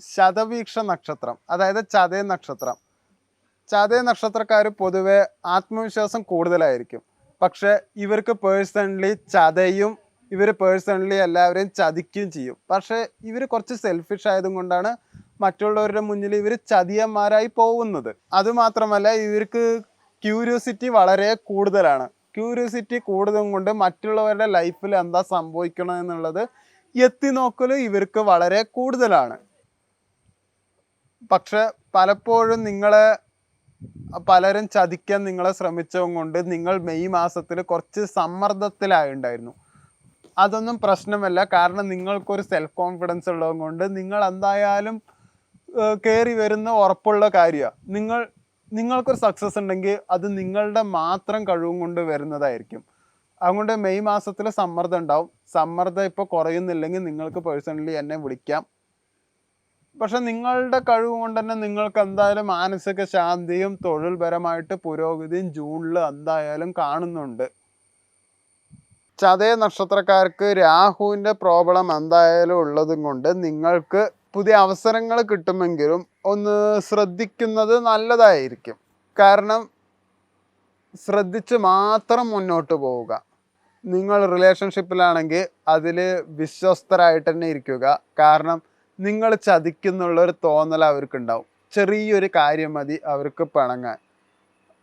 ശതവീക്ഷ നക്ഷത്രം അതായത് ചതയ നക്ഷത്രം. ചതയ നക്ഷത്രക്കാർ പൊതുവെ ആത്മവിശ്വാസം കൂടുതലായിരിക്കും. പക്ഷെ ഇവർക്ക് പേഴ്സണലി ചതയും ഇവർ പേഴ്സണലി എല്ലാവരെയും ചതിക്കുകയും ചെയ്യും. പക്ഷേ ഇവർ കുറച്ച് സെൽഫിഷ് ആയതും കൊണ്ടാണ് മറ്റുള്ളവരുടെ മുന്നിൽ ഇവർ ചതിയന്മാരായി പോകുന്നത്. അതുമാത്രമല്ല ഇവർക്ക് ക്യൂരിയോസിറ്റി വളരെ കൂടുതലാണ്. ക്യൂരിയോസിറ്റി കൂടുതലും കൊണ്ട് മറ്റുള്ളവരുടെ ലൈഫിൽ എന്താ സംഭവിക്കണം എന്നുള്ളത് എത്തി നോക്കൽ ഇവർക്ക് വളരെ കൂടുതലാണ്. പക്ഷെ പലപ്പോഴും നിങ്ങളെ പലരും ചതിക്കാൻ നിങ്ങളെ ശ്രമിച്ചതും കൊണ്ട് നിങ്ങൾ മെയ് മാസത്തിൽ കുറച്ച് സമ്മർദ്ദത്തിലായിട്ടുണ്ടായിരുന്നു അതൊന്നും പ്രശ്നമല്ല. കാരണം നിങ്ങൾക്കൊരു സെൽഫ് കോൺഫിഡൻസ് ഉള്ളത് കൊണ്ട് നിങ്ങൾ എന്തായാലും കയറി വരുന്ന ഉറപ്പുള്ള കാര്യമാണ് നിങ്ങൾ നിങ്ങൾക്കൊരു സക്സസ് ഉണ്ടെങ്കിൽ അത് നിങ്ങളുടെ മാത്രം കഴിവും കൊണ്ട് വരുന്നതായിരിക്കും. അതുകൊണ്ട് മെയ് മാസത്തിൽ സമ്മർദ്ദം ഉണ്ടാവും. സമ്മർദ്ദം ഇപ്പോൾ കുറയുന്നില്ലെങ്കിൽ നിങ്ങൾക്ക് പേഴ്സണലി എന്നെ വിളിക്കാം. പക്ഷെ നിങ്ങളുടെ കഴിവ് കൊണ്ട് തന്നെ നിങ്ങൾക്ക് എന്തായാലും മാനസിക ശാന്തിയും തൊഴിൽപരമായിട്ട് പുരോഗതിയും ജൂണിൽ എന്തായാലും കാണുന്നുണ്ട്. ചതയ നക്ഷത്രക്കാർക്ക് രാഹുവിന്റെ പ്രോബ്ലം എന്തായാലും ഉള്ളതും കൊണ്ട് നിങ്ങൾക്ക് പുതിയ അവസരങ്ങൾ കിട്ടുമെങ്കിലും ഒന്ന് ശ്രദ്ധിക്കുന്നത് നല്ലതായിരിക്കും. കാരണം ശ്രദ്ധിച്ച് മാത്രം മുന്നോട്ട് പോവുക. നിങ്ങൾ റിലേഷൻഷിപ്പിലാണെങ്കിൽ അതിൽ വിശ്വസ്തരായിട്ട് തന്നെ ഇരിക്കുക. കാരണം നിങ്ങൾ ചതിക്കുന്നുള്ളൊരു തോന്നൽ അവർക്കുണ്ടാവും. ചെറിയൊരു കാര്യം മതി അവർക്ക് പിണങ്ങാൻ.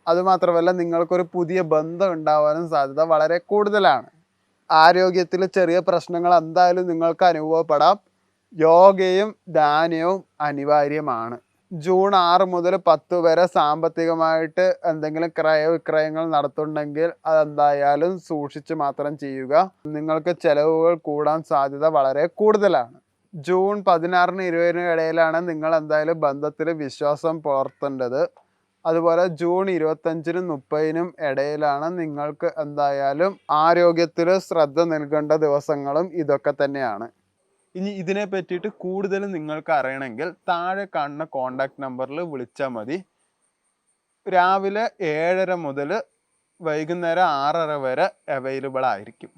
അതുമാത്രമല്ല നിങ്ങൾക്കൊരു പുതിയ ബന്ധം ഉണ്ടാവാനും സാധ്യത വളരെ കൂടുതലാണ്. ആരോഗ്യത്തിൽ ചെറിയ പ്രശ്നങ്ങൾ എന്തായാലും നിങ്ങൾക്ക് അനുഭവപ്പെടാം. യോഗയും ദാനവും അനിവാര്യമാണ്. ജൂൺ ആറ് മുതൽ പത്ത് വരെ സാമ്പത്തികമായിട്ട് എന്തെങ്കിലും ക്രയവിക്രയങ്ങൾ നടത്തുന്നുണ്ടെങ്കിൽ അതെന്തായാലും സൂക്ഷിച്ച് മാത്രം ചെയ്യുക. നിങ്ങൾക്ക് ചെലവുകൾ കൂടാൻ സാധ്യത വളരെ കൂടുതലാണ്. ജൂൺ പതിനാറിന് ഇരുപതിനും ഇടയിലാണ് നിങ്ങൾ എന്തായാലും ബന്ധത്തിൽ വിശ്വാസം പുലർത്തേണ്ടത് അതുപോലെ ജൂൺ ഇരുപത്തഞ്ചിനും മുപ്പതിനും ഇടയിലാണ് നിങ്ങൾക്ക് എന്തായാലും ആരോഗ്യത്തിൽ ശ്രദ്ധ നൽകേണ്ട ദിവസങ്ങളും ഇതൊക്കെ തന്നെയാണ്. ഇനി ഇതിനെ പറ്റിയിട്ട് കൂടുതൽ നിങ്ങൾക്ക് അറിയണമെങ്കിൽ താഴെ കാണുന്ന കോണ്ടാക്ട് നമ്പറിൽ വിളിച്ചാൽ മതി. രാവിലെ ഏഴര മുതൽ വൈകുന്നേരം ആറര വരെ അവൈലബിൾ ആയിരിക്കും.